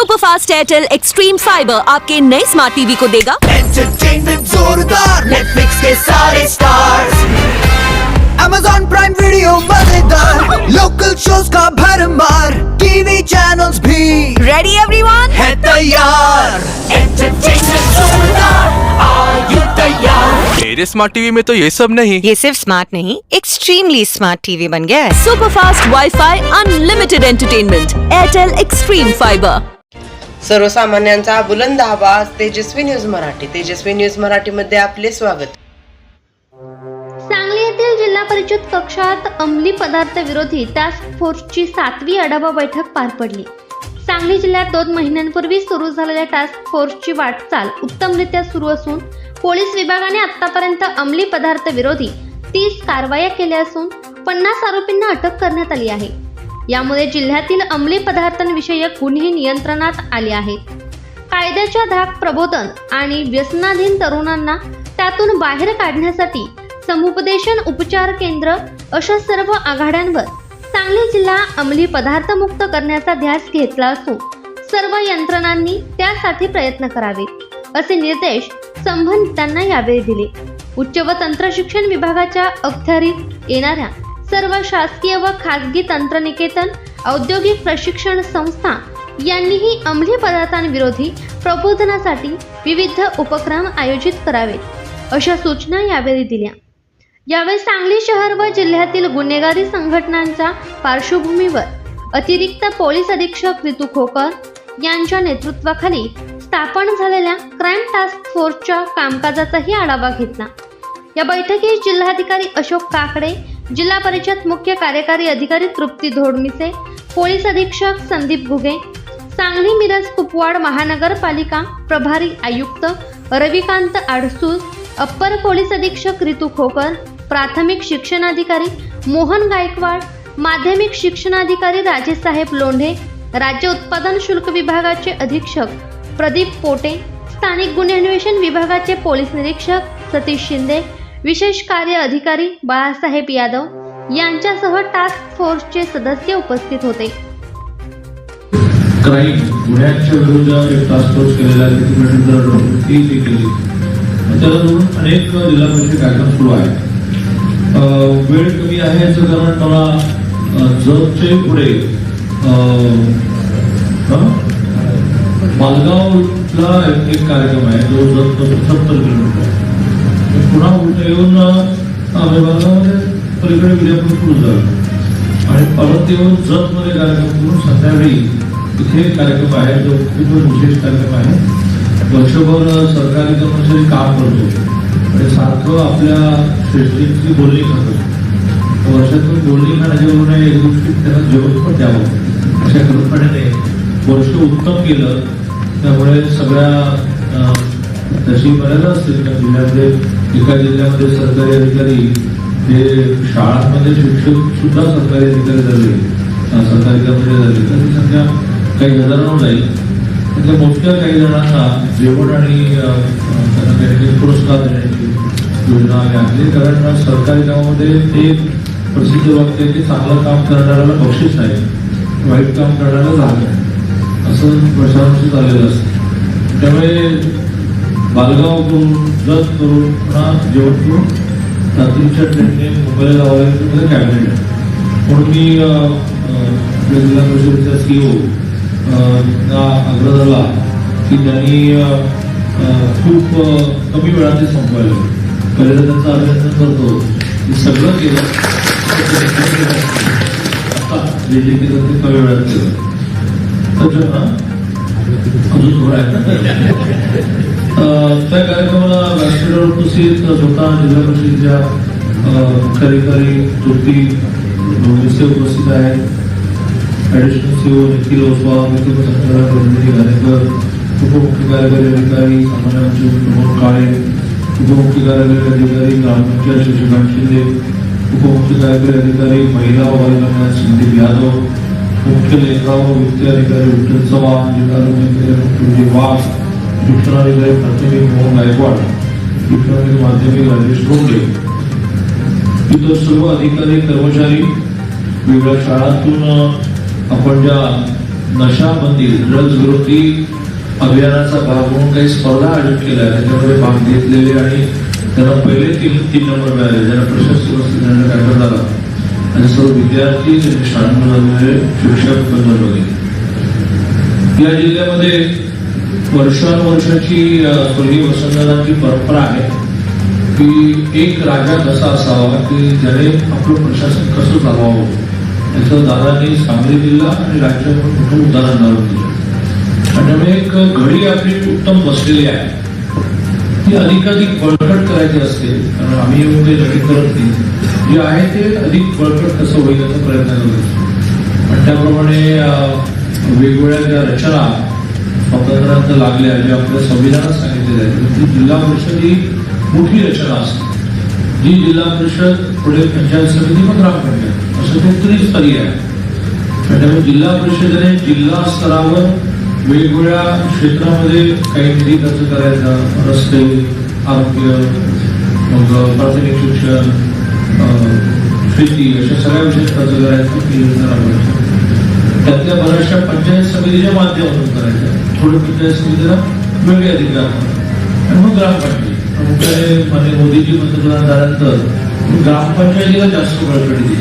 Super fast Airtel Xstream Fiber आपके नए smart TV को देगा। एंटरटेनमेंट जोरदार नेटफ्लिक्स के सारे स्टार्स Amazon प्राइम वीडियो मज़ेदार लोकल शोज़ का भरमार टीवी चैनल्स भी। रेडी एवरीवन है तैयार। एंटरटेनमेंट जोरदार are you तैयार? मेरे स्मार्ट टीवी में तो ये सब नहीं। ये सिर्फ़ स्मार्ट नहीं एक्सट्रीमली स्मार्ट टीवी बन गया है। Super fast WiFi unlimited entertainment Airtel Xstream Fiber सर्वसामान्यांचा बुलंद आवाज तेजस्वी न्यूज मराठी. तेजस्वी न्यूज मराठीमध्ये आपले स्वागत. सांगली येथील जिल्हा परिषद कक्षात अंमली पदार्थ विरोधी टास्क फोर्सची सातवी आढावा बैठक पार पडली. सांगली जिल्ह्यात दोन महिन्यांपूर्वी सुरू झालेल्या टास्क फोर्सची वाटचाल उत्तमरित्या सुरू असून पोलीस विभागाने आतापर्यंत अंमली पदार्थ विरोधी तीस कारवाया केल्या असून पन्नास आरोपींना अटक करण्यात आली आहे. यामुळे जिल्ह्यातील अंमली पदार्थांविषयक गुन्हे नियंत्रणात आले आहेत. कायद्याच्या धाक प्रबोधन आणि व्यसनाधीन तरुणांना त्यातून बाहेर काढण्यासाठी समुपदेशन उपचार केंद्र अशा सर्व आघाड्यांवर सांगली जिल्हा अंमली पदार्थ मुक्त करण्याचा ध्यास घेतला असून सर्व यंत्रणांनी त्यासाठी प्रयत्न करावेत असे निर्देश संबंधितांना यावेळी दिले. उच्च व तंत्रशिक्षण विभागाच्या अखत्यारीत येणाऱ्या सर्व शासकीय व खाजगी तंत्रनिकेतन औद्योगिक प्रशिक्षण संस्था यांनीही अंमली पदार्थांविरोधी प्रबोधनासाठी विविध उपक्रम आयोजित करावेत अशा सूचना यावेळी दिल्या. यावेळी सांगली शहर व जिल्ह्यातील गुन्हेगारी संघटनांच्या पार्श्वभूमीवर अतिरिक्त पोलीस अधीक्षक रितू खोकर यांच्या नेतृत्वाखाली स्थापन झालेल्या क्राईम टास्क फोर्सच्या कामकाजाचाही आढावा घेतला. या बैठकीत जिल्हाधिकारी अशोक काकडे जिल्हा परिषद मुख्य कार्यकारी अधिकारी तृप्ती धोडमिसे पोलीस अधीक्षक संदीप घुगे सांगली मिरज कुपवाड महानगरपालिका प्रभारी आयुक्त रविकांत आडसूस अप्पर पोलीस अधीक्षक रितू खोकर प्राथमिक शिक्षणाधिकारी मोहन गायकवाड माध्यमिक शिक्षणाधिकारी राजेसाहेब लोंढे राज्य उत्पादन शुल्क विभागाचे अधीक्षक प्रदीप पोटे स्थानिक गुन्हे अन्वेषण विभागाचे पोलीस निरीक्षक सतीश शिंदे विशेष कार्य अधिकारी बाळासाहेब यादव यांच्यासह टास्क फोर्सचे सदस्य उपस्थित होते. क्राईम गुन्ह्याच्या विरोधात एक टास्क फोर्स केलेला आहे त्याची ती ती केली त्याच्यावरून अनेक जिल्हा परिषद कार्यक्रम सुरू आहे वेळ कमी आहे याचं कारण मला अं, जगचे पुढे मालगावला एक कार्यक्रम आहे जो जगपासून सत्तर किलोमीटर आहे. पुन्हा उलट येऊन अं, विभागामध्ये पलीकडे विद्यापीठ सुरू झालं. आणि परत येऊन जतमध्ये कार्यक्रम करून संध्याकाळी इथे कार्यक्रम आहे जो खूप विशेष कार्यक्रम आहे. वर्षभर सरकारी कर्मचारी म्हणजे काम करतो. आणि सारखं आपल्या श्रेष्ठींची बोलणी खातो वर्षातून बोलणी खाण्याच्यावरून एक गोष्टी त्यांना जेवण पण द्यावं. अशा कल्पनेने वर्ष उत्तम केलं. त्यामुळे सगळ्या तशी मर्यादा असतील त्या जिल्ह्यातले एका जिल्ह्यामध्ये सरकारी अधिकारी हे शाळांमध्ये शिक्षक सुद्धा सरकारी अधिकारी झाले. सरकारी कर्मचारी झाले. तर ही संख्या काही हजारांवर जाईल त्या मोठ्या काही जणांना जेवण आणि त्यांना काही पुरस्कार देण्याची योजना आम्ही आणली कारण सरकारी कामामध्ये ते प्रसिद्ध वाक्य की चांगलं काम करणाऱ्याला बक्षीस आहे. वाईट काम करणाऱ्याला झालं असं वर्षावर्षी झालेलं असतं. त्यामुळे बालगाव करून जत करून पुन्हा जेवण करून रात्रीच्या ट्रेनने मुंबईला जावं कॅबिनेट. म्हणून मी आपल्या जिल्हा परिषदेच्या सीओ ना आग्रह झाला की त्यांनी खूप कमी वेळात ते संपवायला पहिल्यांदा त्यांचं अभिनंदन करतो की सगळं केलं. आता जे जे केलं ते कमी वेळात केलं. त्याच्या अजून थोडं आहे अं, त्या कार्यक्रमाला व्यासपीठावर उपस्थित स्वतः जिल्हा परिषदेच्या कार्यकारी मुख्याधिकारी ज्योती उपस्थित आहेत. ॲडिशनल सीओ निखिल ओसवा मुख्य संचालक रंजनी घाणेकर उपमुख्य कार्यकारी अधिकारी सामान्य सचिव प्रमोद काळे उपमुख्य कार्यकारी अधिकारी ग्रामपंचायत शशिकांत शिंदे उपमुख्य कार्यकारी अधिकारी महिला व बालकल्याण संदीप यादव मुख्य लेखा व वित्तीय अधिकारी विठ्ठल चव्हाण जिल्हा आरोग्य वाघ शिक्षणाधिकारी प्राथमिक मोहन गायकवाड शिक्षणाधिकारी माध्यमिक राजेश रोडे इतर सर्व अधिकारी कर्मचारी वेगळ्या शाळांतून आपण ज्या नशाबंदी ड्रग्ज विरोधी अभियानाचा भाग म्हणून काही स्पर्धा आयोजित केल्या त्याच्यामध्ये भाग घेतलेले आणि त्यांना पहिले तीन तीन नंबर मिळाले. ज्यांना प्रशस्ती वस्तू देण्यात आला आणि सर्व विद्यार्थी त्यांनी शाळांमध्ये शिक्षक बंधन या जिल्ह्यामध्ये वर्षानुवर्षाची अ, वसंतदानाची परंपरा आहे की एक राजा कसा असावा की ज्याने आपलं प्रशासन कसं चालवावं याचं दादाने सांगली जिल्हा आणि राज्यावर मोठं उदाहरण लावून दिलं. आणि त्यामुळे एक घडी आपली उत्तम बसलेली आहे. ती अधिकाधिक बळकट करायची असते कारण आम्ही येऊन ते लढी करत नाही. जे आहे ते अधिक बळकट कसं होईल याचा प्रयत्न करतो आणि त्याप्रमाणे वेगवेगळ्या ज्या रचना स्वातंत्र्यानंतर लागल्या जे आपल्या संविधानात सांगितलेल्या आहेत ती जिल्हा परिषद ही मोठी रचना असते जी जिल्हा परिषद पुढे पंचायत समिती मग ग्रामपंचायत असं ते त्रिस्तरीय आहे. आणि त्यामुळे जिल्हा परिषदेने जिल्हा स्तरावर वेगवेगळ्या क्षेत्रामध्ये काही निधी खर्च करायचा रस्ते आरोग्य मग प्राथमिक शिक्षण शेती अशा सगळ्या विषयात खर्च करायचा ती योजना राबवायची त्यातल्या बऱ्याचशा पंचायत समितीच्या माध्यमातून करायच्या थोडं पंचायत समितीला वेगळे अधिकार आणि मग ग्रामपंचायत प्रामुख्याने मान्य मोदीजी पंतप्रधान झाल्यानंतर ग्रामपंचायतीला जास्त बळकटी दिली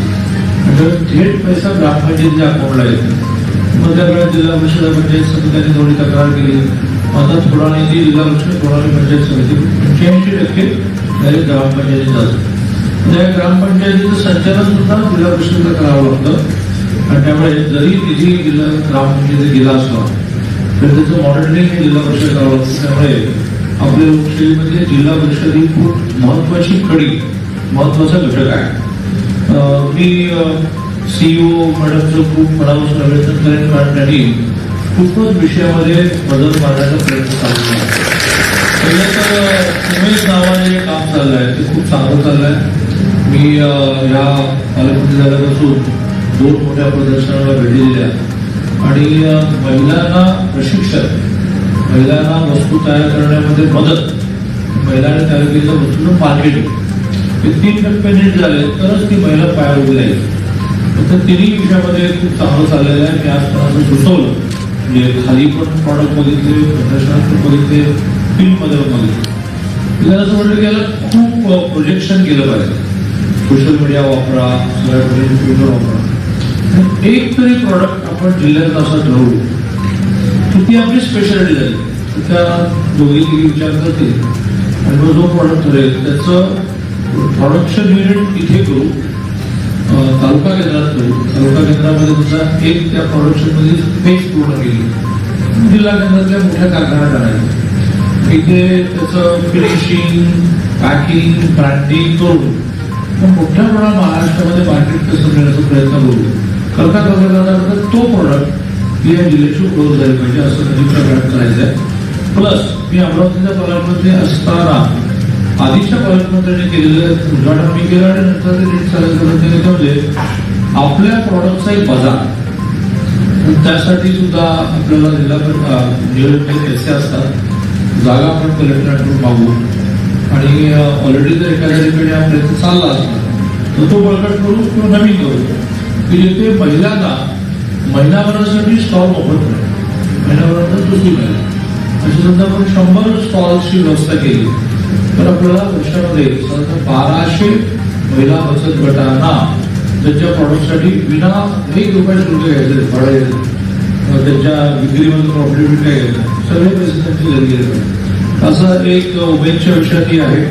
म्हणजे थेट पैसा ग्रामपंचायतीच्या अकाउंटला येतो. मग त्या वेळेला जिल्हा परिषद पंचायत समित्यांनी थोडी तक्रार केली. आता थोडा निधी जिल्हा परिषद थोडा पंचायत समिती पंच्याऐंशी टक्के डायरेक्ट ग्रामपंचायतीत जातो. त्या म्हणजे ग्रामपंचायतीचं संचालन सुद्धा जिल्हा परिषदेला करावं लागतं. आणि त्यामुळे जरी निधी जिल्हा तिथे गेला असला तर त्याचं मॉनिटरिंग जिल्हा परिषद करावं त्यामुळे आपल्या लोकशाहीमध्ये जिल्हा परिषद ही खूप महत्वाची कडी महत्त्वाचा घटक आहे. मी सीईओ मॅडमचं खूप मनापासून अभिनंदन करेन कारण त्यांनी खूपच विषयामध्ये बदल मारण्याचा प्रयत्न चालू आहे पहिलं तर उमेश नावाने जे काम चाललं आहे ते खूप चांगलं चाललं आहे मी अं, या पालकमंत्री झाल्यापासून दोन मोठ्या प्रदर्शनाला घडलेल्या आणि महिलांना प्रशिक्षण महिलांना वस्तू तयार करण्यामध्ये मदत महिलांनी तयार केलेल्या वस्तूचं मार्केटिंग हे तीन टप्पे नीट झाले तरच ती महिला पायावर उभी राहील. तर तिन्ही विषयामध्ये खूप चांगलं चाललेलं आहे. मी आजपर्यंत सुचवलं. म्हणजे खाली पण प्रॉडक्ट बघितले प्रदर्शनात पण बघितले फिल्ममध्ये पण बघितले. तिला असं म्हटलं की याला खूप प्रोजेक्शन केलं पाहिजे. सोशल मीडिया वापरा सगळ्या ट्विटर वापरा. एक तरी प्रॉडक्ट आपण जिल्ह्यात असं ठरवू की ती आपली स्पेशालिटी झाली. त्या दोघी तिघी विचार करते आणि मग जो प्रॉडक्ट ठरेल त्याचं प्रोडक्शन युनिट इथे करू तालुका केंद्रात करू. तालुका केंद्रामध्ये तुमचा एक त्या प्रोडक्शनमध्ये फेज पूर्ण केली. जिल्हा केंद्रातल्या मोठ्या कारखान्यात आणायला. इथे त्याचं फिनिशिंग पॅकिंग ब्रँडिंग करून मोठ्या प्रमाणात महाराष्ट्रामध्ये मार्केट कसं मिळण्याचा प्रयत्न करू. करता करता तो प्रोडक्ट ही या जिल्ह्याची ओळख झाली पाहिजे असं नजीकच्या काळात करायचं आहे प्लस मी अमरावतीच्या पालकमंत्री असताना आधीच्या पालकमंत्र्यांनी केलेलं उद्घाटन मी केलं आणि नंतर ते नीट चालत त्याच्यामध्ये आपल्या प्रॉडक्टचा एक बाजार. त्यासाठी सुद्धा आपल्याला जिल्हा नियोजन पैसे असतात. जागा आपण कलेक्टरांकडून मागू. आणि ऑलरेडी जर एखाद्या ठिकाणी हा प्रयत्न चालला असला तर तो बळकट करू किंवा नवीन करू. म्हणजे की जेथे महिलांना महिनाभरासाठी स्टॉल मोफत मिळेल महिनाभरानंतर दुसरी मिळेल अशी समजा आपण शंभर स्टॉल्सची व्यवस्था केली. तर आपल्याला वर्षामध्ये साधारण बाराशे महिला बचत गटांना त्यांच्या प्रॉडक्टसाठी विना एक रुपये शुल्क घ्यायचे भाडं त्यांच्या विक्रीमध्ये प्रॉफिट विक्री सगळे पैसे त्यांची घरी गेले असं एक उमेदच्या विषयातही आहे.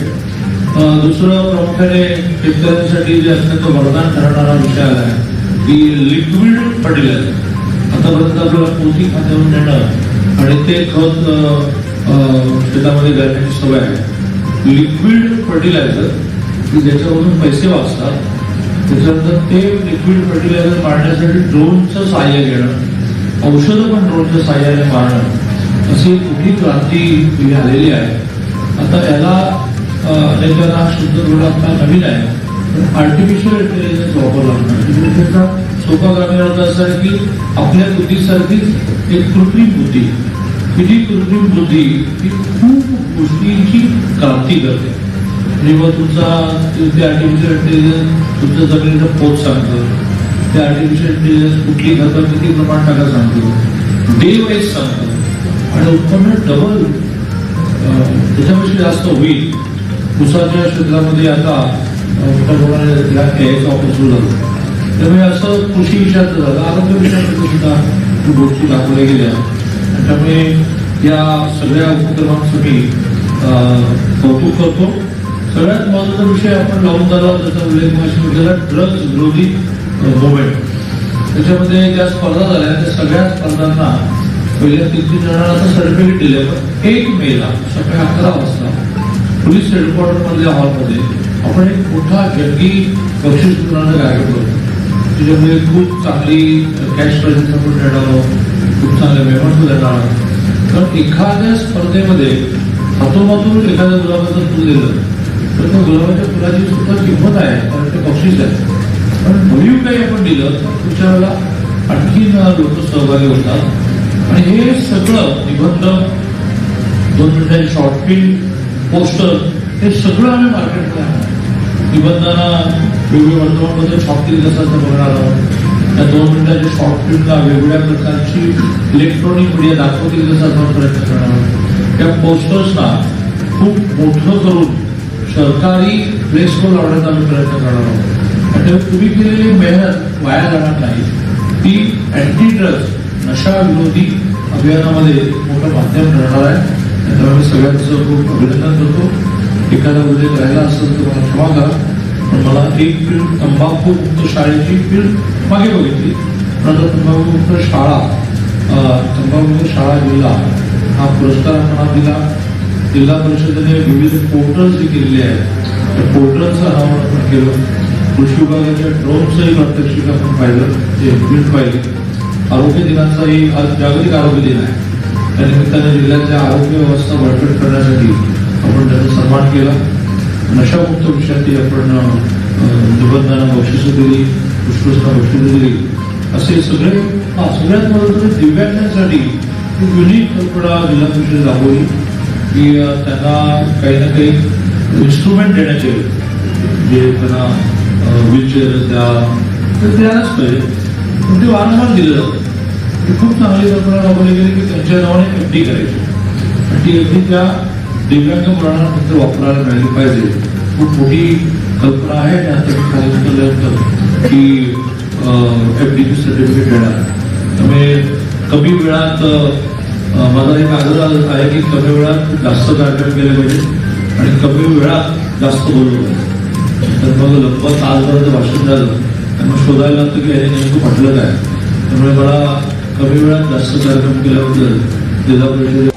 दुसरं प्रामुख्याने शेतकऱ्यांसाठी जे अत्यंत वरदान ठरणारा विषय आला आहे. की लिक्विड फर्टिलायझर आतापर्यंत आपल्याला पोती खात्यावरून नेणं आणि ते खत शेतामध्ये घालण्याची सवय आहे. लिक्विड फर्टिलायझर की ज्याच्यामधून पैसे वाचतात त्याच्यानंतर ते लिक्विड फर्टिलायझर मारण्यासाठी ड्रोनचं सहाय्य घेणं औषधं पण ड्रोनच्या सहाय्याने मारणं अशी मोठी क्रांती झालेली आलेली आहे. आता याला अनेकांना शुद्ध धोरण आपला नवीन आहे. आर्टिफिशियल इंटेलिजन्स वापरला त्याचा सोपा ग्रामीण असा की आपल्या बुद्धीसारखीच एक कृत्रिम बुद्धी ही जी कृत्रिम बुद्धी ही खूप गोष्टींची क्रांती करते. जेव्हा तुमचा ते आर्टिफिशियल इंटेलिजन्स तुमच्या जमिनीचा पोच सांगतं ते आर्टिफिशियल इंटेलिजन्स कुठली खतं किती प्रमाण टाका सांगतो डे वाईज सांगतो. आणि उत्पन्न डबल त्याच्यापेक्षा जास्त होईल. उसाच्या क्षेत्रामध्ये आता अं, मोठ्या सुरू त्यामुळे असं कृषी विषयाचं झालं. आरोग्य विषयामध्ये सुद्धा गोष्टी दाखवल्या गेल्या. आणि त्यामुळे या सगळ्या उपक्रमांचं मी कौतुक करतो. सगळ्यात महत्त्वाचा विषय आपण लावून झाला त्याचा उल्लेख केला ड्रग्ज विरोधी मुवमेंट त्याच्यामध्ये ज्या स्पर्धा झाल्या त्या सगळ्या स्पर्धांना पहिल्या तीन तीन जणांना सर्टिफिकेट दिले पण एक मेला सकाळी अकरा वाजता पोलीस हेडक्वार्टरमधल्या हॉलमध्ये आपण एक मोठा जंगी बक्षीस वितरणाचा कार्यक्रम करतो खूप चांगली कॅश प्राइजेस आपण देणार खूप चांगलं मेमर्स देणार आहोत कारण एखाद्या स्पर्धेमध्ये हातोमातून एखाद्या गुलाबाचं फुल दिलं तर त्या गुलाबाच्या फुलाची सुद्धा किंमत आहे कारण ते बक्षीस आहे. पण भरीव काही आपण दिलं तर पुढच्या वेळेला आणखीन लोक सहभागी होतात. आणि हे सगळं निबंध दोन मिनिटांचे शॉर्ट फिल्म पोस्टर हे सगळं आम्ही मार्केटमध्ये आणणार. निबंधांना वेगवेगळे वर्तमानपत्र छापतील असं बघणार आहोत. त्या दोन मिनिटाच्या शॉर्ट फिल्मला वेगवेगळ्या प्रकारची इलेक्ट्रॉनिक मीडिया दाखवतील कसं आपण प्रयत्न करणार आहोत. त्या पोस्टर्सला खूप मोठं करून सरकारी प्लेसवर लावण्याचा आम्ही प्रयत्न करणार आहोत. आणि तेव्हा तुम्ही केलेली मेहनत वाया जाणार नाही ती अँटी ड्रग्स नशा विरोधी अभियानामध्ये मोठं माध्यम ठरणार आहे. आणि त्यामुळे सगळ्यांचं खूप अभिनंदन करतो. एखादा उद्योग राहिला असेल तर मला क्षमा करा. पण मला एक फील्ड तंबाखू मुक्त शाळेची फिल्म मागे बघितली. नंतर तंबाखू मुक्त शाळा तंबाखूमुक्त तंबाखू शाळा जिल्हा हा पुरस्कार आम्हाला दिला. जिल्हा परिषदेने विविध पोर्टल्स जे केलेले आहेत. त्या पोर्टलचं अनावरण आपण केलं. कृषी विभागाच्या ड्रोनचंही प्रात्यक्षिक आपण पाहिलं. जे फिल्म पाहिले. आरोग्य दिनाचाही आज जागतिक आरोग्य दिन आहे. त्या निमित्ताने जिल्ह्याच्या आरोग्य व्यवस्था बळकट करण्यासाठी आपण त्याचा सन्मान केला. नशामुक्त विषयातही आपण अं, निबंधांना बक्षिसं दिली उत्कृष्ट बक्षिसं दिली. असे सगळे हा सगळ्यात महत्वाचं दिव्यांगांसाठी खूप युनिक कल्पना जिल्हा परिषद राबवली की त्यांना काही ना काही इन्स्ट्रुमेंट देण्याचे जे त्यांना व्हीलचेअर द्या तर द्यायलाच पाहिजे. पण ते वारंवार दिलं जातं. खूप चांगली कल्पना राबवली गेली की त्यांच्या नावाने एफ डी करायची. आणि ती एफ डी त्या दिव्यांग मुलांना फक्त वापरायला मिळाली पाहिजे. खूप मोठी कल्पना आहे आणि मी की एफ डीची सर्टिफिकेट देणार. त्यामुळे कमी वेळात माझा एक आग्रह आहे की कमी वेळात जास्त कार्यक्रम केले पाहिजे आणि कमी वेळात जास्त बोललो तर मग लगभग तासभराचं भाषण झालं. आणि मग शोधायला लागतं की याने नेमकं म्हटलं काय. त्यामुळे मला कमी वेळात जास्त कार्यक्रम केल्याबद्दल जिल्हा परिषद